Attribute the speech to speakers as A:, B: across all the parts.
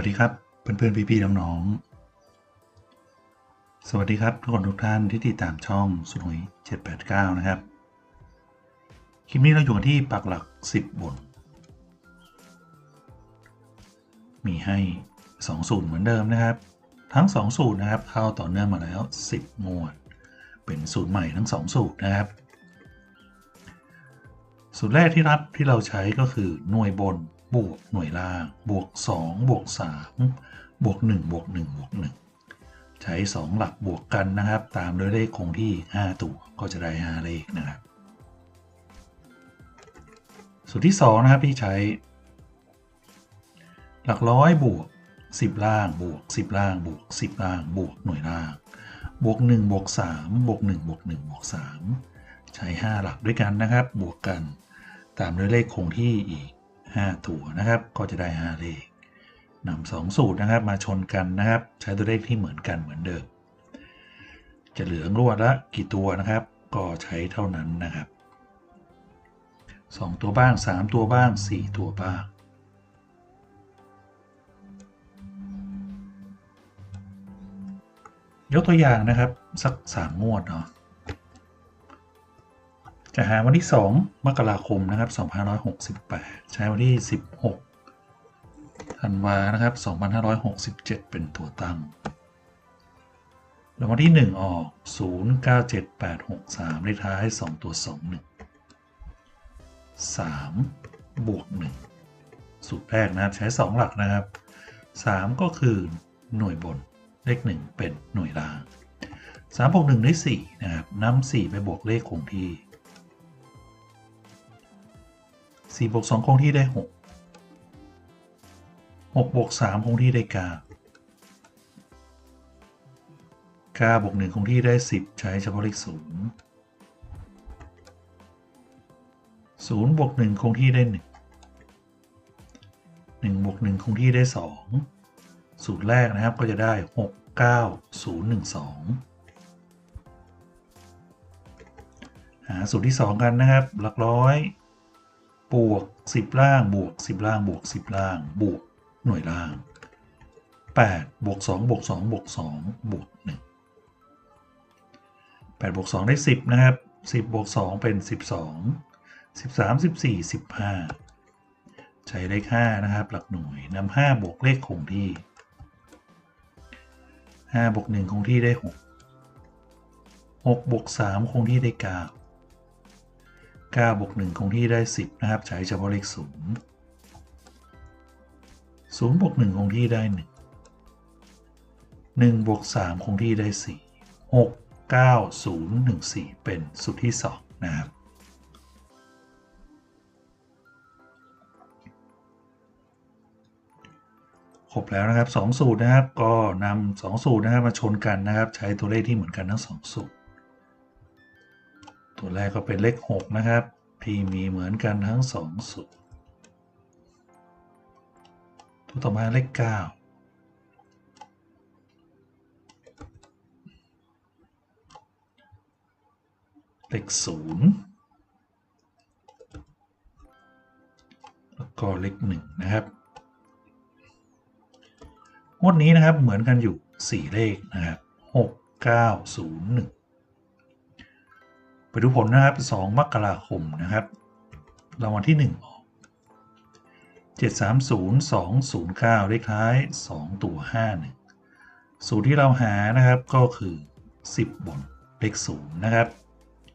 A: วัสดีครับเพื่อนๆพี่ๆน้องๆ สวัสดีครับทุกคนทุกท่านที่ติดตามช่องสุนหวย789 นะครับ คลิปนี้เราอยู่กันที่ปักหลัก 10บนมีให้ 2 สูตรเหมือนเดิมนะครับ ทั้ง 2 สูตรนะครับ เข้าต่อเนื่องมาแล้ว 10 งวด เป็นสูตรใหม่ทั้ง 2 สูตรนะครับ สูตรแรกที่รับที่เราใช้ก็คือหน่วยบน บวกหน่วยล่าง บวก 2 บวก 3 บวก 1 บวก 1 บวก 1 ใช้ 2 หลักบวกกันนะครับ ตามด้วยเลขคงที่ 5 ตัว ก็จะได้ 5 เลขนะครับ สูตรที่ 2 นะครับที่ใช้ หลักร้อยบวก 10 ล่าง บวก 10 ล่าง บวก 10 ล่าง บวกหน่วยล่าง บวก 1 บวก 3 บวก 1 บวก 1 บวก 3 ใช้ 5 หลักด้วยกันนะครับ บวกกัน ตามด้วยเลขคงที่อีก 5 ตัวนะครับก็จะได้ 5 เลขนำสองสูตรนะครับมาชนกันนะครับ ใช้ตัวเลขที่เหมือนกันเหมือนเดิม จะเหลืองวดละกี่ตัวนะครับ ก็ใช้เท่านั้นนะครับ 2 ตัวบ้าง 3 ตัวบ้าง 4 ตัวบ้างยกตัวอย่างนะครับ สัก 3 งวดเนาะ จะหาวันที่ 2 มกราคมนะครับ2568 ใช้วันที่ 16ธันวานะครับ2567 เป็นตัวตั้งแล้ววันที่ 1 ออก 097863 เลขท้าย 2 ตัว 21 3 บวก 1 สูตรแรกนะครับ ใช้ 2 หลักนะครับ 3 ก็คือหน่วยบน เลข 1 เป็นหน่วยล่าง 3 บวก 1 ได้ 4 นะครับนำ4 ไปบวกเลขคงที่ 4บวก2คงที่ได้ 6 6บวก3คงที่ได้9 9บวก1คงที่ได้ 10 ใช้เฉพาะเลข0 0บวก1คงที่ได้ 1 1บวก1คงที่ได้ 2 สูตรแรกนะครับก็จะได้ 6 9 0 1 2หาสูตรที่ 2 กันนะครับ หลักร้อย บวก 10 ล่างบวก 10 ล่างบวก 10 ล่างบวกหน่วยล่าง 8 บวก 2 บวก 2 บวก 2 บวก 1 8 บวก 2 ได้ 10 นะครับ 10 บวก 2 เป็น 12 13 14 15 ใช้เลข5นะครับ หลักหน่วยนำ5บวกเลขคงที่ 5 บวก 1 คงที่ได้ 6 6 บวก 3 คงที่ได้ 9 9บวก1คงที่ได้ 10 นะครับ ใช้เฉพาะเลข0 0บวก1คงที่ได้ 1 1บวก3คงที่ได้ 4 6 9 0 1 4 เป็นสูตรที่ 2 นะครับ ครบแล้วนะครับ 2 สูตรนะครับ ก็นำ2สูตรนะครับมาชนกันนะครับ ใช้ตัวเลขที่เหมือนกันทั้ง 2 สูตร ตัวแรกก็เป็นเลข 6 นะครับ ที่มีเหมือนกันทั้ง2สูตรตัวต่อมาเลข 9เลข0แล้วก็เลข1นะครับ งวดนี้นะครับเหมือนกันอยู่ 4 เลขนะครับ 6 9 0 1 ดูผลนะครับ 2 มกราคมนะครับรางวัลที่ 1 ออก 730209 เลขท้าย 2 ตัว 51 สูตรที่เราหานะครับก็คือ 10 บนเลข0นะครับ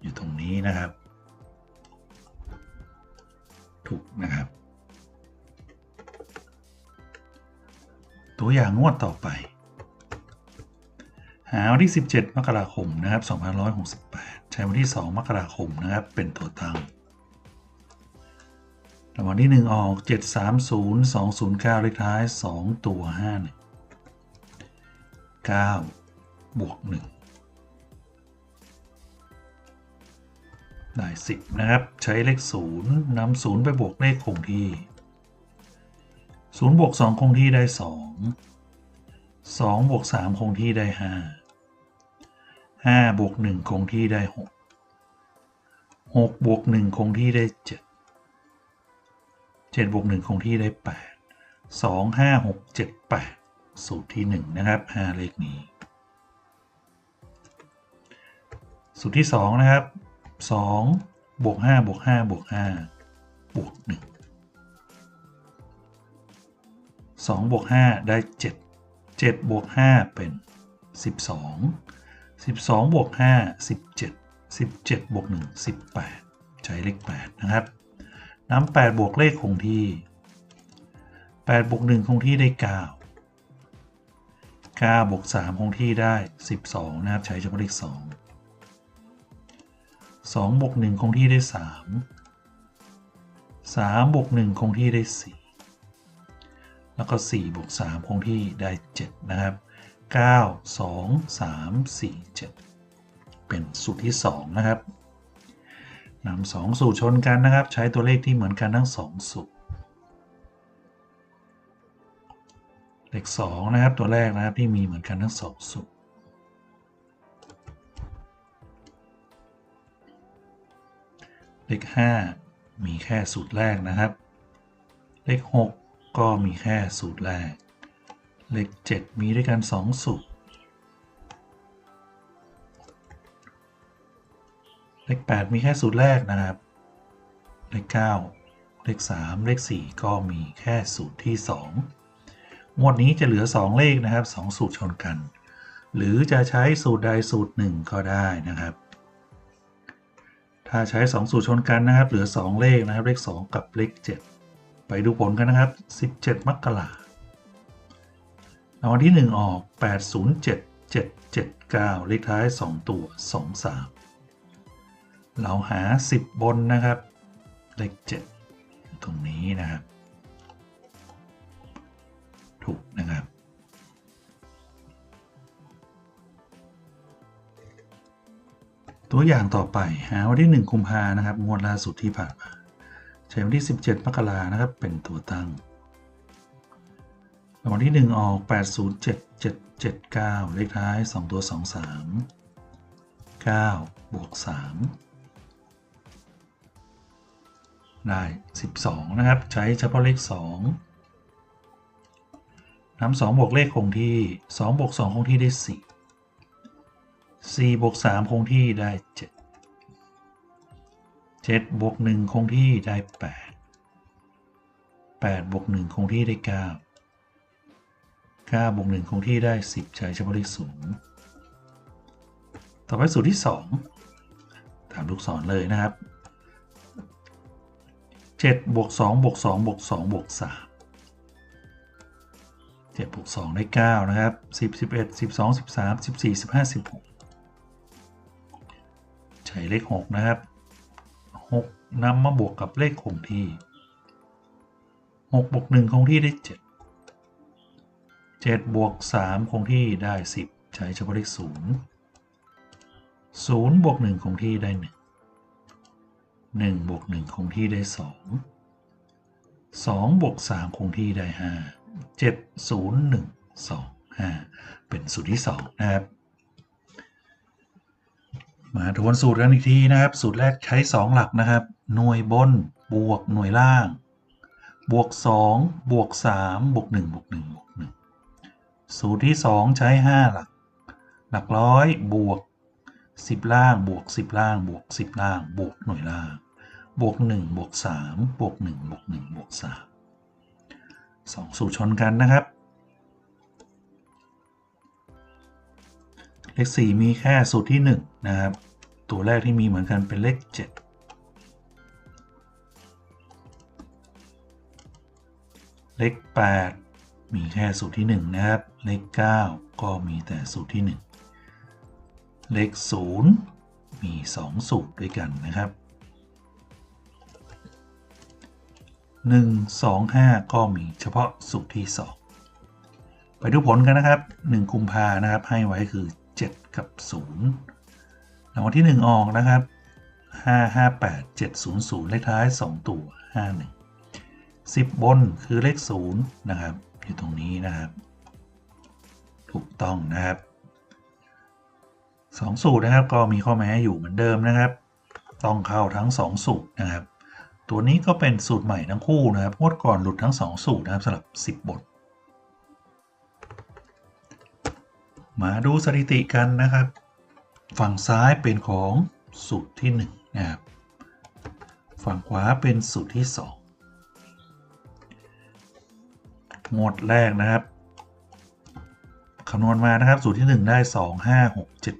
A: อยู่ตรงนี้นะครับ ถูกนะครับ ตัวอย่างงวดต่อไป หาวันที่ 17 มกราคมนะครับ2568 ใช้วันที่ 2 มกราคมนะครับ เป็นตัวตั้งรางวัลที่ 1 ออก 730209 เลขท้าย 2 ตัว 5 9 บวก 1 ได้ 10 นะครับ ใช้เลข 0นำ0 ไปบวกเลขคงที่ 0 บวก 2 คงที่ได้ 2 2 บวก 3 คงที่ได้ 5 5บวก1คงที่ได้ 6 6บวก1คงที่ได้ 7 7บวก1คงที่ได้ 8 2 5 6 7 8 สูตรที่ 1 นะครับ 5 เลขนี้ สูตรที่ 2 นะครับ 2 บวก 5 บวก 5 บวก 5 บวก 1 2บวก5ได้ 7 7บวก5เป็น 12 12บวก5 17 17บวก1 18 ใช้เลข 8 นะครับน้ำ8บวกเลขคงที่ 8บวก1คงที่ได้ 9 9บวก3คงที่ได้ 12 นะครับ ใช้เฉพาะเลข 2 2บวก1คงที่ได้ 3 3บวก1คงที่ได้ 4 แล้วก็4บวก3คงที่ได้ 7 นะครับ 9 2 3 4 7 เป็นสูตรที่ 2 นะครับนำสองสูตรชนกันนะครับ ใช้ตัวเลขที่เหมือนกันทั้ง 2 สูตร เลข2นะครับตัวแรกนะครับที่มีเหมือนกันทั้ง 2 สูตรเลข5มีแค่สูตรแรกนะครับ เลข 6 ก็มีแค่สูตรแรก เลข7มีด้วยกัน 2 สูตรเลข 8 มีแค่สูตรแรกนะครับ เลข 9 เลข 3 เลข 4 ก็มีแค่สูตรที่ 2 งวดนี้จะเหลือ 2 เลขนะครับ 2 สูตรชนกัน หรือจะใช้สูตรใดสูตรหนึ่งก็ได้นะครับ ถ้าใช้ 2 สูตรชนกันนะครับ เหลือ 2 เลขนะครับ เลข 2 กับเลข 7 ไปดูผลกันนะครับ 17 มกราคม รางวัลที่1ออก807 779เลขท้าย2ตัว23เราหา10บนนะครับ เลข7ตรงนี้นะครับ ถูกนะครับตัวอย่างต่อไปหาวันที่ 1 กุมภานะครับ งวดล่าสุดที่ผ่านมาใช้วันที่ 17 มกรานะครับ เป็นตัวตั้ง รางวัลที่ 1 ออก 807779 เลขท้าย 2 ตัว 23 9 บวก 3 ได้ 12 นะครับ ใช้เฉพาะเลข 2นำ2บวกเลขคงที่ 2 บวก 2 คงที่ได้ 4 4 บวก 3 คงที่ได้ 7 7 บวก 1 คงที่ได้ 8 8 บวก 1 คงที่ได้ 9 9บวก1คงที่ได้ 10 ใช้เฉพาะเลข0ต่อไปสูตรที่ 2 ตามลูกศรเลยนะครับ 7บวก2บวก2บวก2บวก3 7บวก2ได้ 9 นะครับ 10 11 12 13 14 15 16 ใช้เลข 6 นะครับ 6นำมาบวกกับเลขคงที่ 6บวก1คงที่ได้ 7 7บวก3คงที่ได้ 10 ใช้เฉพาะเลข0 0บวก1คงที่ได้ 1 1บวก1คงที่ได้ 2 2บวก3คงที่ได้ 5 7 0 1 2 5 เป็นสูตรที่ 2 นะครับ มาทวนสูตรกันอีกทีนะครับ สูตรแรกใช้ 2 หลักนะครับ หน่วยบนบวกหน่วยล่าง บวก 2 บวก 3 บวก 1 บวก1บวก สูตรที่ 2 ใช้ 5 หลัก หลักร้อยบวก 10 ล่างบวก 10 ล่างบวก 10 ล่าง บวกหน่วยล่าง บวก 1 บวก 3 บวก 1 บวก 1 บวก 3 2 สูตรชนกันนะครับ เลข 4 มีแค่สูตรที่ 1 นะครับ ตัวแรกที่มีเหมือนกันเป็นเลข 7เลข8 มีแค่สูตรที่ 1 นะครับ เลข 9 ก็มีแต่สูตรที่ 1 เลข 0 มี 2 สูตรด้วยกันนะครับ 1 2 5 ก็มีเฉพาะสูตรที่ 2 ไปดูผลกันนะครับ 1 กุมภานะครับ ให้ไว้คือ 7 กับ 0รางวัลที่ 1 ออกนะครับ 5 5 8 7 0 0 เลขท้าย 2 ตัว 51 10 บนคือเลข 0 นะครับ อยู่ตรงนี้นะครับ ถูกต้องนะครับ2สูตรนะครับก็มีข้อแม้อยู่เหมือนเดิมนะครับ ต้องเข้าทั้ง 2 สูตรนะครับ ตัวนี้ก็เป็นสูตรใหม่ทั้งคู่นะครับงวดก่อนหลุดทั้ง 2 สูตรนะครับสำหรับ 10 บท มาดูสถิติกันนะครับ ฝั่งซ้ายเป็นของสูตรที่ 1 นะครับ ฝั่งขวาเป็นสูตรที่ 2 งวดแรกนะครับ คำนวณมานะครับ สูตรที่ 1 ได้ 2 5 6 7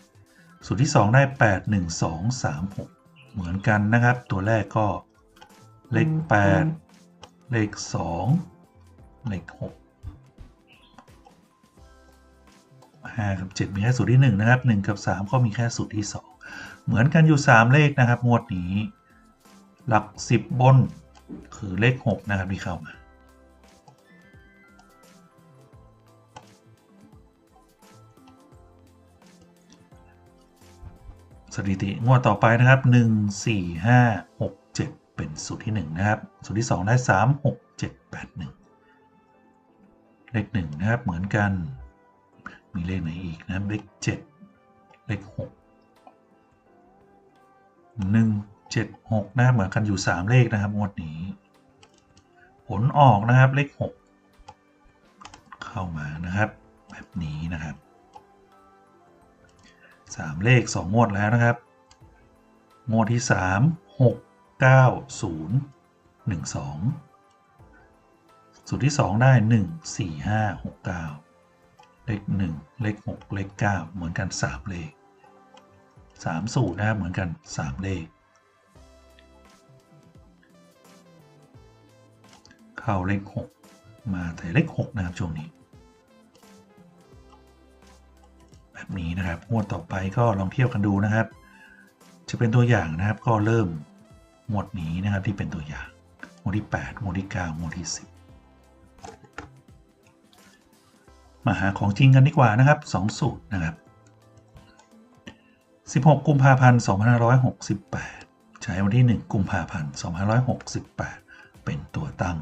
A: 8 สูตรที่ 2 ได้ 8 1 2 3 6 เหมือนกันนะครับ ตัวแรกก็เลข 8 เลข 2 เลข 6 5กับ7มีแค่สูตรที่ 1 นะครับ 1 กับ 3 ก็มีแค่สูตรที่ 2 เหมือนกันอยู่ 3 เลขนะครับงวดนี้ หลัก 10 บน คือเลข 6 นะครับที่เข้ามา สถิติงวดต่อไปนะครับ 1 4 5 6 7 เป็นสูตรที่ 1 นะครับ สูตรที่ 2 ได้ 3 6 7 8 1 เลข1นะครับเหมือนกัน มีเลขไหนอีกนะเลข7เลข6 1 7 6นะครับเหมือนกันอยู่ 3 เลขนะครับงวดนี้ ผลออกนะครับเลข 6 เข้ามานะครับ แบบนี้นะครับ 3 เลข 2 งวดแล้วนะครับ งวดที่ 3 6 9 0 1 2 สูตรที่ 2 ได้ 1 4 5 6 9 เลข 1 เลข 6 เลข 9 เหมือนกัน 3 เลข 3 สูตรนะครับเหมือนกัน 3 เลข เข้าเลข 6 มาแต่เลข 6 นะครับช่วงนี้ นี้นะครับงวดต่อไปก็ลองเทียวกันดูนะครับ จะเป็นตัวอย่างนะครับก็เริ่มงวดนี้นะครับที่เป็นตัวอย่างงวดที่8งวดที่9งวดที่ 10 มาหาของจริงกันดีกว่านะครับ 2 สูตรนะครับ 16 กุมภาพันธ์ 2568 ใช้วันที่ 1 กุมภาพันธ์ 2568 เป็นตัวตั้ง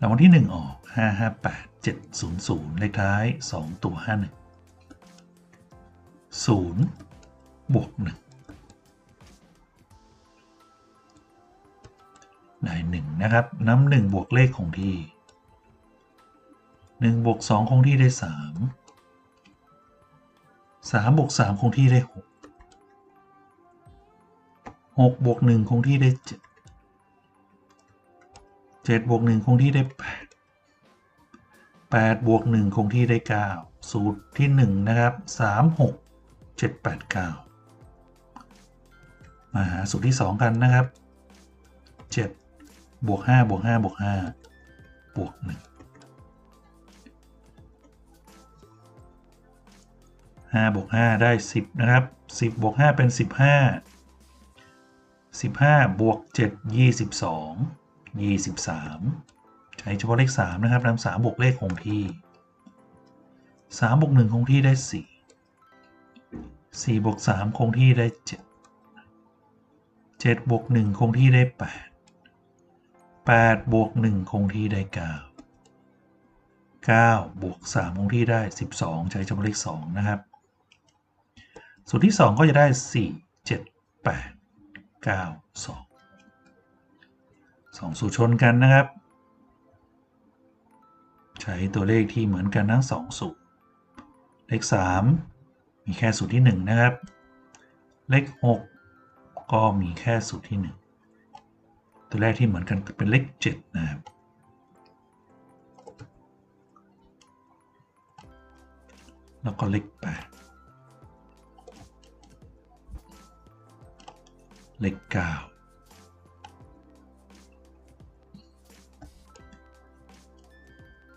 A: รางวัลที่ 1 ออก 558 700 เลขท้าย 2 ตัว 51 0บวก1ได้ 1 นะครับน้ำ1บวกเลขคงที่1บวก2คงที่ได้ 3 3บวก3คงที่ได้ 6 6บวก1คงที่ได้ 7 7บวก1คงที่ได้ 8 8บวก1คงที่ได้ 9 สูตรที่ 1 นะครับ 3 6 7 8 9 มาหาสูตรที่ 2 กันนะครับ 7 บวก 5 บวก 5 บวก 5 บวก 1 5บวก 5 ได้ 10 นะครับ 10 บวก 5 เป็น 15 15 บวก 7 22 23 ใช้เฉพาะเลข 3 นะครับนำ3บวกเลขคงที่ 3 บวก 1 คงที่ได้ 4 4บวก3คงที่ได้7 7บวก1คงที่ได้8 8บวก1คงที่ได้9 9บวก3คงที่ได้12ใช้เฉพาะเลข2นะครับสูตรที่2ก็จะได้4 7 8 9 2 2สูตรชนกันนะครับ ใช้ตัวเลขที่เหมือนกันทั้งสองสูตรเลข3มี มีแค่สูตรที่ 1 นะครับ เลข 6 ก็มีแค่สูตรที่ 1 ตัวแรกที่เหมือนกันเป็นเลข 7 นะครับ แล้วก็เลข 8 เลข 9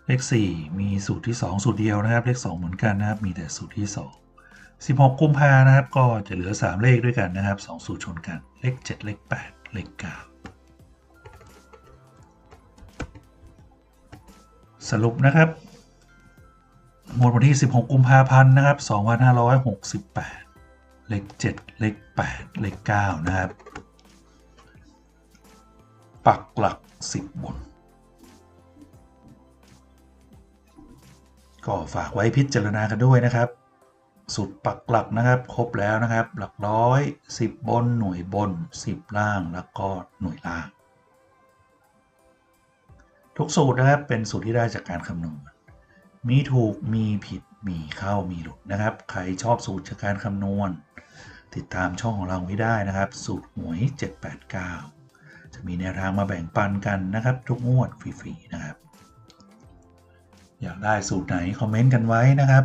A: เลข 4 มีสูตรที่ 2 สูตรเดียวนะครับ เลข 2 เหมือนกันนะครับ มีแต่สูตรที่ 2 16 กุมภานะครับ ก็จะเหลือ 3 เลขด้วยกันนะครับ 2 สูตรชนกัน เลข 7 เลข 8 เลข 9 สรุปนะครับ หมวดวันที่ 16 กุมภาพันธ์นะครับ 2568 เลข 7 เลข 8 เลข 9 นะครับ ปักหลัก 10 บน ก็ฝากไว้พิจารณากันด้วยนะครับ สุดปักหลักนะครับ ครบแล้วนะครับ หลักร้อย 10 บนหน่วยบน 10 ล่างแล้วก็หน่วยล่าง ทุกสูตรนะครับเป็นสูตรที่ได้จากการคำนวณมีถูกมีผิดมีเข้ามีหลุดนะครับ ใครชอบสูตรจากการคำนวณ ติดตามช่องของเราไว้ได้นะครับ สูตรหวย 789 จะมีแนวทางมาแบ่งปันกันนะครับ ทุกงวดฟรีๆนะครับ อยากได้สูตรไหนคอมเมนต์กันไว้นะครับ